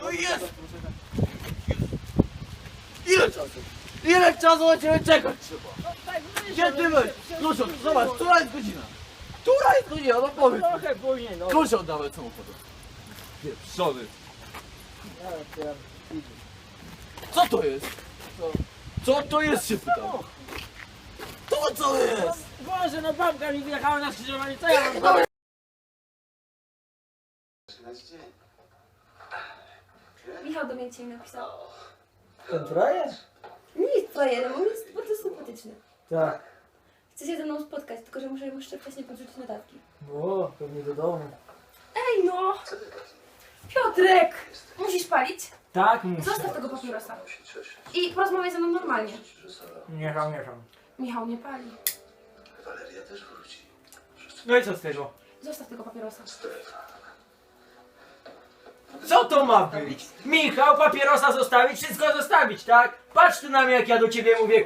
No jest! Ile czasu? Ile czasu na ciebie czekać trzeba? Ty byłeś? Klucz. Zobacz, która jest godzina? Która jest godzina? No powiedz. Trochę później, no. Klucz oddawaj samochodu. Pieprzony. Co to jest? Co to jest się pytam? To co jest? Boże, no babka mi wjechała na skrzyżowanie, co ja mam zrobić? Michał do mnie dzisiaj napisał. Ten frajer? Nic, frajerem, on jest bardzo sympatyczny. Tak. Chce się ze mną spotkać, tylko że muszę mu jeszcze wcześniej podrzucić notatki. O, pewnie do domu. Ej no! Piotrek! Musisz palić? Tak, muszę. Zostaw tego papierosa. I porozmawiaj ze mną normalnie. Mieszam, mieszam. Michał nie pali. Waleria też wróci. No i co z tego? Zostaw tego papierosa. Co to ma być? Michał, papierosa zostawić, wszystko zostawić, tak? Patrz ty na mnie, jak ja do ciebie mówię,